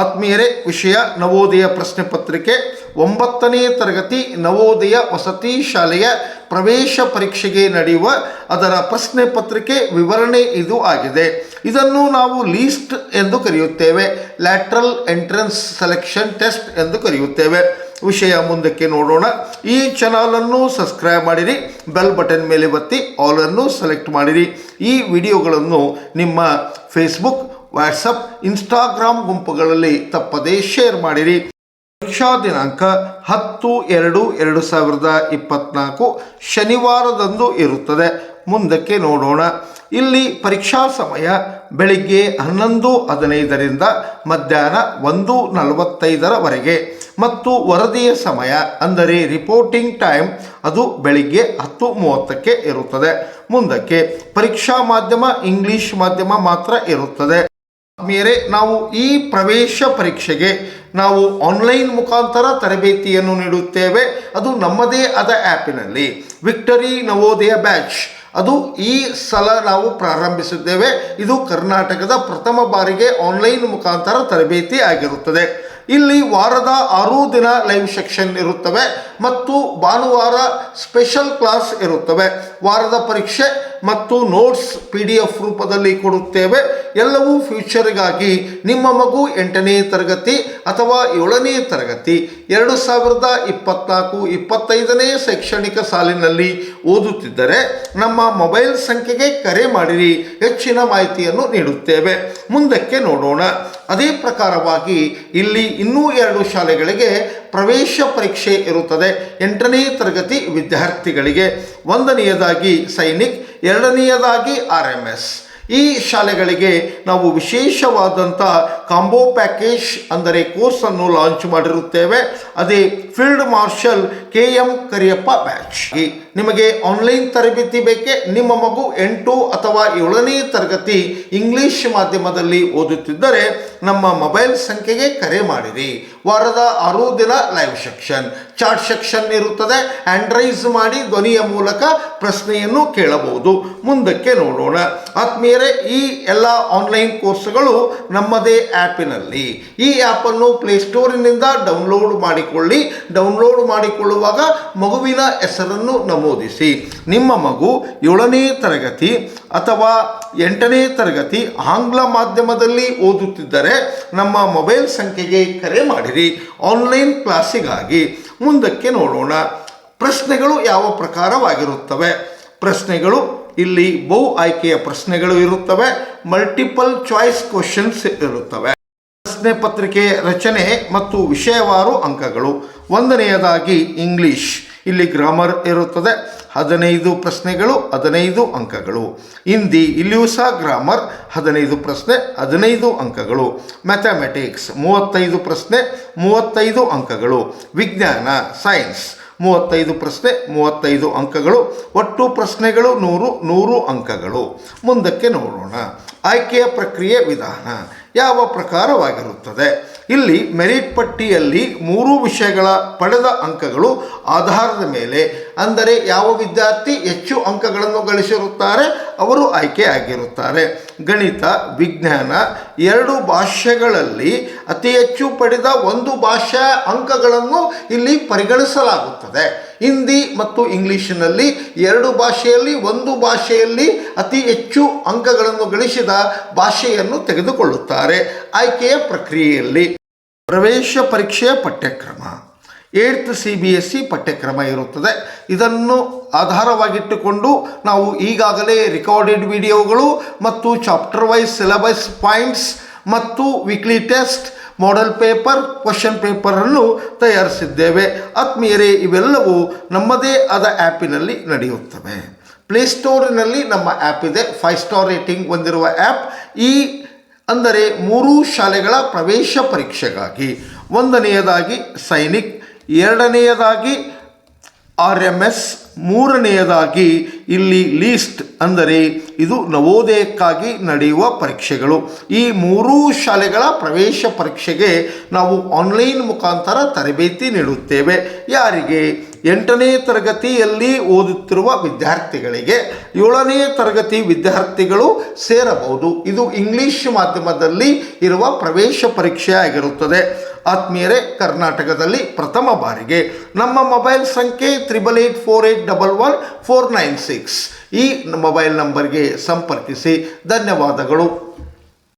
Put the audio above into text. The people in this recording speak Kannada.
ಆತ್ಮೀಯರೇ, ವಿಷಯ ನವೋದಯ ಪ್ರಶ್ನೆ ಪತ್ರಿಕೆ ಒಂಬತ್ತನೇ ತರಗತಿ ನವೋದಯ ವಸತಿ ಶಾಲೆಯ ಪ್ರವೇಶ ಪರೀಕ್ಷೆಗೆ ನಡೆಯುವ ಅದರ ಪ್ರಶ್ನೆ ಪತ್ರಿಕೆ ವಿವರಣೆ ಇದು ಆಗಿದೆ. ಇದನ್ನು ನಾವು ಲೀಸ್ಟ್ ಎಂದು ಕರೆಯುತ್ತೇವೆ, ಲ್ಯಾಟ್ರಲ್ ಎಂಟ್ರೆನ್ಸ್ ಸೆಲೆಕ್ಷನ್ ಟೆಸ್ಟ್ ಎಂದು ಕರೆಯುತ್ತೇವೆ. ವಿಷಯ ಮುಂದಕ್ಕೆ ನೋಡೋಣ. ಈ ಚಾನಲನ್ನು ಸಬ್ಸ್ಕ್ರೈಬ್ ಮಾಡಿರಿ, ಬೆಲ್ ಬಟನ್ ಮೇಲೆ ಒತ್ತಿ ಆಲನ್ನು ಸೆಲೆಕ್ಟ್ ಮಾಡಿರಿ. ಈ ವಿಡಿಯೋಗಳನ್ನು ನಿಮ್ಮ ಫೇಸ್ಬುಕ್ ವಾಟ್ಸಪ್ ಇನ್ಸ್ಟಾಗ್ರಾಮ್ ಗುಂಪುಗಳಲ್ಲಿ ತಪ್ಪದೇ ಶೇರ್ ಮಾಡಿರಿ. ಪರೀಕ್ಷಾ ದಿನಾಂಕ ಹತ್ತು ಎರಡು ಎರಡು ಸಾವಿರದ ಇಪ್ಪತ್ನಾಲ್ಕು ಶನಿವಾರದಂದು ಇರುತ್ತದೆ. ಮುಂದಕ್ಕೆ ನೋಡೋಣ. ಇಲ್ಲಿ ಪರೀಕ್ಷಾ ಸಮಯ ಬೆಳಿಗ್ಗೆ ಹನ್ನೊಂದು ಹದಿನೈದರಿಂದ ಮಧ್ಯಾಹ್ನ ಒಂದು ನಲವತ್ತೈದರವರೆಗೆ. ಮತ್ತು ವರದಿಯ ಸಮಯ ಅಂದರೆ ರಿಪೋರ್ಟಿಂಗ್ ಟೈಮ್ ಅದು ಬೆಳಿಗ್ಗೆ ಹತ್ತು ಮೂವತ್ತಕ್ಕೆ ಇರುತ್ತದೆ. ಮುಂದಕ್ಕೆ ಪರೀಕ್ಷಾ ಮಾಧ್ಯಮ ಇಂಗ್ಲೀಷ್ ಮಾಧ್ಯಮ ಮಾತ್ರ ಇರುತ್ತದೆ. ಮೇರೆ ನಾವು ಈ ಪ್ರವೇಶ ಪರೀಕ್ಷೆಗೆ ನಾವು ಆನ್ಲೈನ್ ಮುಖಾಂತರ ತರಬೇತಿಯನ್ನು ನೀಡುತ್ತೇವೆ. ಅದು ನಮ್ಮದೇ ಆದ ಆ್ಯಪಿನಲ್ಲಿ. Victory Navodaya batch. ಅದು ಈ ಸಲ ನಾವು ಪ್ರಾರಂಭಿಸಿದ್ದೇವೆ. ಇದು ಕರ್ನಾಟಕದ ಪ್ರಥಮ ಬಾರಿಗೆ ಆನ್ಲೈನ್ ಮುಖಾಂತರ ತರಬೇತಿ ಆಗಿರುತ್ತದೆ. ಇಲ್ಲಿ ವಾರದ ಆರು ದಿನ ಲೈವ್ ಸೆಕ್ಷನ್ ಇರುತ್ತವೆ ಮತ್ತು ಭಾನುವಾರ ಸ್ಪೆಷಲ್ ಕ್ಲಾಸ್ ಇರುತ್ತವೆ. ವಾರದ ಪರೀಕ್ಷೆ ಮತ್ತು ನೋಟ್ಸ್ ಪಿ ಡಿ ಎಫ್ ರೂಪದಲ್ಲಿ ಕೊಡುತ್ತೇವೆ. ಎಲ್ಲವೂ ಫ್ಯೂಚರ್ಗಾಗಿ. ನಿಮ್ಮ ಮಗು ಎಂಟನೇ ತರಗತಿ ಅಥವಾ ಏಳನೇ ತರಗತಿ. ಎರಡು ಸಾವಿರದ ಇಪ್ಪತ್ನಾಲ್ಕು ಇಪ್ಪತ್ತೈದನೇ ಶೈಕ್ಷಣಿಕ ಸಾಲಿನಲ್ಲಿ ಓದುತ್ತಿದ್ದರೆ ನಮ್ಮ ಮೊಬೈಲ್ ಸಂಖ್ಯೆಗೆ ಕರೆ ಮಾಡಿರಿ. ಹೆಚ್ಚಿನ ಮಾಹಿತಿಯನ್ನು ನೀಡುತ್ತೇವೆ. ಮುಂದಕ್ಕೆ ನೋಡೋಣ. ಅದೇ ಪ್ರಕಾರವಾಗಿ ಇಲ್ಲಿ ಇನ್ನೂ ಎರಡು ಶಾಲೆಗಳಿಗೆ ಪ್ರವೇಶ ಪರೀಕ್ಷೆ ಇರುತ್ತದೆ. ಎಂಟನೇ ತರಗತಿ ವಿದ್ಯಾರ್ಥಿಗಳಿಗೆ. ಒಂದನೆಯದಾಗಿ ಸೈನಿಕ್, ಎರಡನೆಯದಾಗಿ ಆರ್ ಎಂ ಎಸ್. ಈ ಶಾಲೆಗಳಿಗೆ ನಾವು ವಿಶೇಷವಾದಂಥ ಕಾಂಬೋ ಪ್ಯಾಕೇಜ್ ಅಂದರೆ ಕೋರ್ಸನ್ನು ಲಾಂಚ್ ಮಾಡಿರುತ್ತೇವೆ. ಅದೇ field marshal K M Kariappa batch ನಿಮಗೆ ಆನ್ಲೈನ್ ತರಬೇತಿ ಬೇಕೆ? ನಿಮ್ಮ ಮಗು ಎಂಟು ಅಥವಾ ಏಳನೇ ತರಗತಿ ಇಂಗ್ಲಿಷ್ ಮಾಧ್ಯಮದಲ್ಲಿ ಓದುತ್ತಿದ್ದರೆ ನಮ್ಮ ಮೊಬೈಲ್ ಸಂಖ್ಯೆಗೆ ಕರೆ ಮಾಡಿರಿ. ವಾರದ ಆರು ದಿನ ಲೈವ್ ಸೆಕ್ಷನ್ ಚಾಟ್ ಸೆಕ್ಷನ್ ಇರುತ್ತದೆ. ಆಂಡ್ರೈಸ್ ಮಾಡಿ ಧ್ವನಿಯ ಮೂಲಕ ಪ್ರಶ್ನೆಯನ್ನು ಕೇಳಬಹುದು. ಮುಂದಕ್ಕೆ ನೋಡೋಣ. ಆತ್ಮೀಯರೇ, ಈ ಎಲ್ಲ ಆನ್ಲೈನ್ ಕೋರ್ಸ್ಗಳು ನಮ್ಮದೇ ಆ್ಯಪಿನಲ್ಲಿ ಈ ಆ್ಯಪನ್ನು ಪ್ಲೇಸ್ಟೋರಿನಿಂದ ಡೌನ್ಲೋಡ್ ಮಾಡಿಕೊಳ್ಳಿ. ಡೌನ್ಲೋಡ್ ಮಾಡಿಕೊಳ್ಳುವಾಗ ಮಗುವಿನ ಹೆಸರನ್ನು ನಮೂದಿಸಿ. ನಿಮ್ಮ ಮಗು ಏಳನೇ ತರಗತಿ ಅಥವಾ ಎಂಟನೇ ತರಗತಿ ಆಂಗ್ಲ ಮಾಧ್ಯಮದಲ್ಲಿ ಓದುತ್ತಿದ್ದರೆ ನಮ್ಮ ಮೊಬೈಲ್ ಸಂಖ್ಯೆಗೆ ಕರೆ ಮಾಡಿರಿ. ಆನ್ಲೈನ್ ಕ್ಲಾಸಿಗಾಗಿ ಮುಂದಕ್ಕೆ ನೋಡೋಣ. ಪ್ರಶ್ನೆಗಳು ಯಾವ ಪ್ರಕಾರವಾಗಿರುತ್ತವೆ? ಪ್ರಶ್ನೆಗಳು, ಇಲ್ಲಿ ಬಹು ಆಯ್ಕೆಯ ಪ್ರಶ್ನೆಗಳು ಇರುತ್ತವೆ. ಮಲ್ಟಿಪಲ್ ಚಾಯ್ಸ್ ಕ್ವಶನ್ಸ್ ಇರುತ್ತವೆ. ಪ್ರಶ್ನೆ ಪತ್ರಿಕೆ ರಚನೆ ಮತ್ತು ವಿಷಯವಾರು ಅಂಕಗಳು. ಒಂದನೆಯದಾಗಿ ಇಂಗ್ಲಿಷ್. ಇಲ್ಲಿ ಗ್ರಾಮರ್ ಇರುತ್ತದೆ. ಹದಿನೈದು ಪ್ರಶ್ನೆಗಳು, ಹದಿನೈದು ಅಂಕಗಳು. ಹಿಂದಿ, ಇಲ್ಲಿಯೂ ಸಹ ಗ್ರಾಮರ್ ಹದಿನೈದು ಪ್ರಶ್ನೆ, ಹದಿನೈದು ಅಂಕಗಳು. ಮ್ಯಾಥಮೆಟಿಕ್ಸ್ ಮೂವತ್ತೈದು ಪ್ರಶ್ನೆ, ಮೂವತ್ತೈದು ಅಂಕಗಳು. ವಿಜ್ಞಾನ ಸೈನ್ಸ್ ಮೂವತ್ತೈದು ಪ್ರಶ್ನೆ, ಮೂವತ್ತೈದು ಅಂಕಗಳು. ಒಟ್ಟು ಪ್ರಶ್ನೆಗಳು ನೂರು ನೂರು ಅಂಕಗಳು. ಮುಂದಕ್ಕೆ ನೋಡೋಣ. ಆಯ್ಕೆಯ ಪ್ರಕ್ರಿಯೆ ವಿಧಾನ. ಯಾವ ಪ್ರಕಾರವಾಗಿರುತ್ತದೆ? ಇಲ್ಲಿ ಮೆರಿಟ್ ಪಟ್ಟಿಯಲ್ಲಿ ಮೂರು ವಿಷಯಗಳ ಪಡೆದ ಅಂಕಗಳು ಆಧಾರದ ಮೇಲೆ. ಅಂದರೆ ಯಾವ ವಿದ್ಯಾರ್ಥಿ ಹೆಚ್ಚು ಅಂಕಗಳನ್ನು ಗಳಿಸಿರುತ್ತಾರೆ, ಅವರು ಆಯ್ಕೆ ಆಗಿರುತ್ತಾರೆ. ಗಣಿತ, ವಿಜ್ಞಾನ ಎರಡು ಭಾಷೆಗಳಲ್ಲಿ ಅತಿ ಹೆಚ್ಚು ಪಡೆದ ಒಂದು ಭಾಷಾ ಅಂಕಗಳನ್ನು ಇಲ್ಲಿ ಪರಿಗಣಿಸಲಾಗುತ್ತದೆ. ಹಿಂದಿ ಮತ್ತು ಇಂಗ್ಲೀಷಿನಲ್ಲಿ ಎರಡು ಭಾಷೆಯಲ್ಲಿ ಒಂದು ಭಾಷೆಯಲ್ಲಿ ಅತಿ ಹೆಚ್ಚು ಅಂಕಗಳನ್ನು ಗಳಿಸಿದ ಭಾಷೆಯನ್ನು ತೆಗೆದುಕೊಳ್ಳುತ್ತಾರೆ. ಆಯ್ಕೆಯ ಪ್ರಕ್ರಿಯೆಯಲ್ಲಿ. ಪ್ರವೇಶ ಪರೀಕ್ಷೆಯ ಪಠ್ಯಕ್ರಮ. ಏಳ್ತ್ ಸಿ ಬಿ ಎಸ್ ಸಿ ಪಠ್ಯಕ್ರಮ ಇರುತ್ತದೆ. ಇದನ್ನು ಆಧಾರವಾಗಿಟ್ಟುಕೊಂಡು ನಾವು ಈಗಾಗಲೇ ರೆಕಾರ್ಡೆಡ್ ವಿಡಿಯೋಗಳು ಮತ್ತು ಚಾಪ್ಟರ್ ವೈಸ್ ಸಿಲೆಬಸ್ ಪಾಯಿಂಟ್ಸ್ ಮತ್ತು weekly test model paper question ಪೇಪರನ್ನು ತಯಾರಿಸಿದ್ದೇವೆ. ಆತ್ಮೀಯರೇ, ಇವೆಲ್ಲವೂ ನಮ್ಮದೇ ಆದ ಆ್ಯಪಿನಲ್ಲಿ ನಡೆಯುತ್ತವೆ. ಪ್ಲೇಸ್ಟೋರಿನಲ್ಲಿ ನಮ್ಮ ಆ್ಯಪ್ ಇದೆ. ಫೈವ್ ಸ್ಟಾರ್ ರೇಟಿಂಗ್ ಹೊಂದಿರುವ ಆ್ಯಪ್. ಈ ಅಂದರೆ ಮೂರೂ ಶಾಲೆಗಳ ಪ್ರವೇಶ ಪರೀಕ್ಷೆಗಾಗಿ. ಒಂದನೆಯದಾಗಿ ಸೈನಿಕ್, ಎರಡನೆಯದಾಗಿ ಆರ್ ಎಂ ಎಸ್ ಮೂರನೆಯದಾಗಿ ಇಲ್ಲಿ ಲೀಸ್ಟ್ ಅಂದರೆ ಇದು ನವೋದಯಕ್ಕಾಗಿ ನಡೆಯುವ ಪರೀಕ್ಷೆಗಳು. ಈ ಮೂರೂ ಶಾಲೆಗಳ ಪ್ರವೇಶ ಪರೀಕ್ಷೆಗೆ ನಾವು ಆನ್ಲೈನ್ ಮುಖಾಂತರ ತರಬೇತಿ ನೀಡುತ್ತೇವೆ. ಯಾರಿಗೆ? ಎಂಟನೇ ತರಗತಿಯಲ್ಲಿ ಓದುತ್ತಿರುವ ವಿದ್ಯಾರ್ಥಿಗಳಿಗೆ ಏಳನೇ ತರಗತಿ ವಿದ್ಯಾರ್ಥಿಗಳು ಸೇರಬಹುದು. ಇದು ಇಂಗ್ಲಿಷ್ ಮಾಧ್ಯಮದಲ್ಲಿ ಇರುವ ಪ್ರವೇಶ ಪರೀಕ್ಷೆ ಆಗಿರುತ್ತದೆ ಆತ್ಮೀಯರೇ, ಕರ್ನಾಟಕದಲ್ಲಿ ಪ್ರಥಮ ಬಾರಿಗೆ ನಮ್ಮ ಮೊಬೈಲ್ ಸಂಖ್ಯೆ triple eight four eight double one four nine six ಈ ಮೊಬೈಲ್ ನಂಬರ್ಗೆ ಸಂಪರ್ಕಿಸಿ. ಧನ್ಯವಾದಗಳು.